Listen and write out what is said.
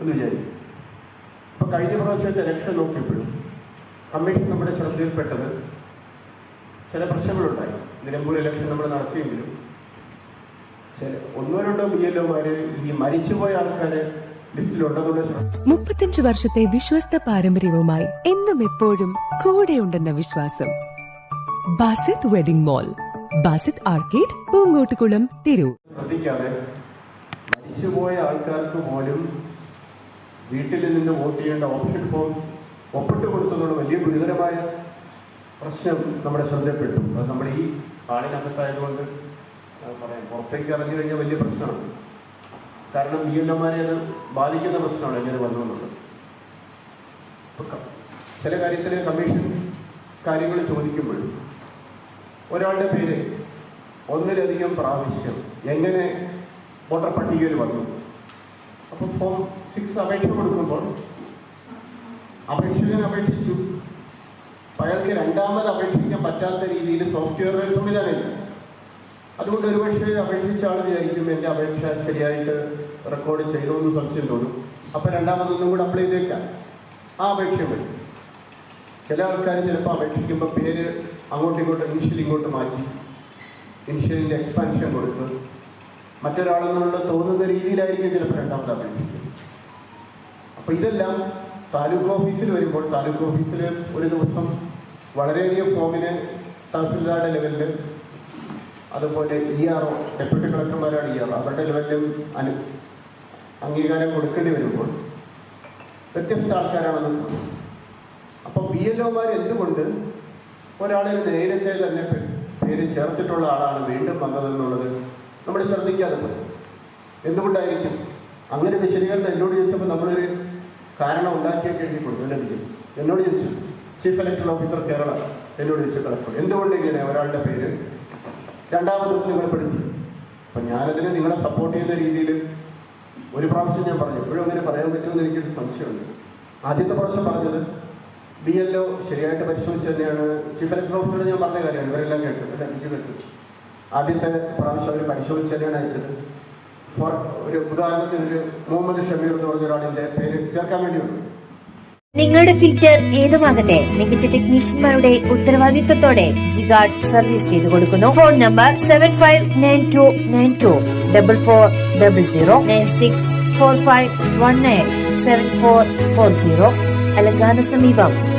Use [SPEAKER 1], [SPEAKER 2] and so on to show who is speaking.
[SPEAKER 1] എന്ന് വിചാരിക്കും. അപ്പൊ കഴിഞ്ഞ പ്രാവശ്യത്തെ ഇലക്ഷൻ നോക്കിയപ്പോഴും കമ്മീഷൻ നമ്മുടെ ശ്രദ്ധയിൽപ്പെട്ടത് ചില പ്രശ്നങ്ങളുണ്ടായി. നിലമ്പൂർ ഇലക്ഷൻ നമ്മൾ നടത്തിയെങ്കിലും ചില ഒന്നോ രണ്ടോ ബി എൽഒമാര് ഈ മരിച്ചുപോയ ആൾക്കാര്
[SPEAKER 2] മുപ്പത്തഞ്ച് വർഷത്തെ വിശ്വസ്ത പാരമ്പര്യവുമായി എന്നും എപ്പോഴും കൂടെയുണ്ടെന്ന വിശ്വാസം. Basith wedding mall Basith arcade Poongottukulam Tirur.
[SPEAKER 1] ശ്രദ്ധിക്കാതെ മരിച്ചുപോയ ആൾക്കാർക്ക് പോലും വീട്ടിൽ നിന്ന് വോട്ട് ചെയ്യേണ്ട ഓപ്ഷൻ ഫോം ഒപ്പിട്ട് കൊടുത്തതോട് വലിയ ഗുരുതരമായ പ്രശ്നം നമ്മുടെ ശ്രദ്ധയിൽപ്പെട്ടു. അത് നമ്മൾ ഈ ആളിനകത്തായതുകൊണ്ട് പറയാം പുറത്തേക്ക് ഇറങ്ങി കഴിഞ്ഞാൽ വലിയ പ്രശ്നമാണ്. കാരണം ഈ എല്ലാമാരെ അത് ബാധിക്കുന്ന പ്രശ്നമാണ് എങ്ങനെ വന്നുള്ളത് ചില കാര്യത്തിൽ കമ്മീഷൻ കാര്യങ്ങൾ ചോദിക്കുമ്പോൾ ഒരാളുടെ പേര് ഒന്നിലധികം പ്രാവശ്യം എങ്ങനെ വോട്ടർ പട്ടികയിൽ വന്നു. അപ്പോൾ ഫോം സിക്സ് അപേക്ഷ കൊടുക്കുമ്പോൾ അപേക്ഷകൻ അപേക്ഷിച്ചു. അപ്പൊ അയാൾക്ക് രണ്ടാമത് അപേക്ഷിക്കാൻ പറ്റാത്ത രീതിയിൽ സോഫ്റ്റ്വെയർ ഒരു സംവിധാനമില്ല. അതുകൊണ്ട് ഒരുപക്ഷെ അപേക്ഷിച്ച ആൾ വിചാരിക്കും എന്റെ അപേക്ഷ ശരിയായിട്ട് റെക്കോർഡ് ചെയ്തു എന്ന് സംശയം തോന്നും അപ്പോൾ രണ്ടാമതൊന്നും കൂടെ അപ്ലൈ ചെയ്തേക്കാം. ആ അപേക്ഷ വരും. ചില ആൾക്കാർ ചിലപ്പോൾ അപേക്ഷിക്കുമ്പോൾ പേര് അങ്ങോട്ടും ഇങ്ങോട്ടും ഇൻഷ്യൽ ഇങ്ങോട്ട് മാറ്റി. ഇൻഷ്യലിന്റെ എക്സ്പാൻഷൻ കൊടുത്ത് മറ്റൊരാളെന്നുള്ള തോന്നുന്ന രീതിയിലായിരിക്കും ചിലപ്പോൾ രണ്ടാമത് അപേക്ഷിക്കുന്നത് അപ്പോൾ ഇതെല്ലാം താലൂക്ക് ഓഫീസിൽ വരുമ്പോൾ താലൂക്ക് ഓഫീസിൽ ഒരു ദിവസം വളരെയധികം ഫോമിന് തഹസിൽദാരുടെ ലെവലിൽ അതുപോലെ ഇ ആർ ഒ ഡെപ്യൂട്ടി കളക്ടർമാരാണ് ഇ ആർ അവരുടെ ലെവലിലും അനു അംഗീകാരം കൊടുക്കേണ്ടി വരുമ്പോൾ വ്യത്യസ്ത ആൾക്കാരാണെന്ന് അപ്പൊ അപ്പം ബി എൽ ഒമാർ എന്തുകൊണ്ട് ഒരാളിൽ നേരത്തെ തന്നെ പേര് ചേർത്തിട്ടുള്ള ആളാണ് വീണ്ടും വന്നതെന്നുള്ളത് നമ്മൾ ശ്രദ്ധിക്കാതെ പോയി. എന്തുകൊണ്ടായിരിക്കും? അങ്ങനെ വിശദീകരണം എന്നോട് ചോദിച്ചപ്പോൾ നമ്മളൊരു കാരണം ഉണ്ടാക്കിയൊക്കെ എഴുതി കൊടുത്തു എന്നെ എന്നോട് ചോദിച്ചു ചീഫ് ഇലക്ടറൽ ഓഫീസർ കേരള എന്നോട് ചോദിച്ചു കളക്ടർ എന്തുകൊണ്ട് ഇങ്ങനെ ഒരാളുടെ പേര്? രണ്ടാമതും നിങ്ങൾ പെടുത്തി. അപ്പം ഞാനതിന് നിങ്ങളെ സപ്പോർട്ട് ചെയ്യുന്ന രീതിയിൽ ഒരു പ്രാവശ്യം ഞാൻ പറഞ്ഞു. എപ്പോഴും അങ്ങനെ പറയാൻ പറ്റുമെന്ന് എനിക്കൊരു സംശയമുണ്ട്. ആദ്യത്തെ പ്രാവശ്യം പറഞ്ഞത് ബി എൽ ഒ ശരിയായിട്ട് പരിശോധിച്ച് തന്നെയാണ്. ചീഫ് ഇലക്ടർ ഓഫീസറോട് ഞാൻ പറഞ്ഞ കാര്യമാണ്. ഇവരെല്ലാം കേട്ടു അല്ല? ബിജു കേട്ടു. ആദ്യത്തെ പ്രാവശ്യം അവർ പരിശോധിച്ച് തന്നെയാണ് അയച്ചത്. ഫോർ ഒരു ഉദാഹരണത്തിന് ഒരു മുഹമ്മദ് ഷമീർ എന്ന് പറഞ്ഞ ഒരാളിന്റെ പേര് ചേർക്കാൻ വേണ്ടി വന്നു.
[SPEAKER 3] നിങ്ങളുടെ ഫിൽറ്റർ ഏതുമാകട്ടെ മികച്ച ടെക്നീഷ്യന്മാരുടെ ഉത്തരവാദിത്തത്തോടെ ജിഗാർഡ് സർവീസ് ചെയ്തു കൊടുക്കുന്നു. Phone number seven five nine two nine two double four double zero nine six four five one nine seven four four zero അലങ്കാന സമീപം